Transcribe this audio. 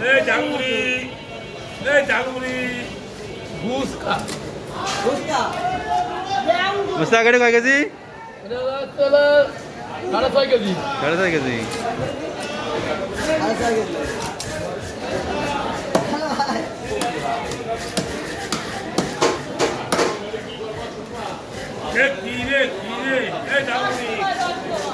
내 장군이 내 장군이 무스카 무스카를. 가야지 알아서 하겠지 알아서 하겠지 알아서 하겠지 내 길에 길에 내 장군이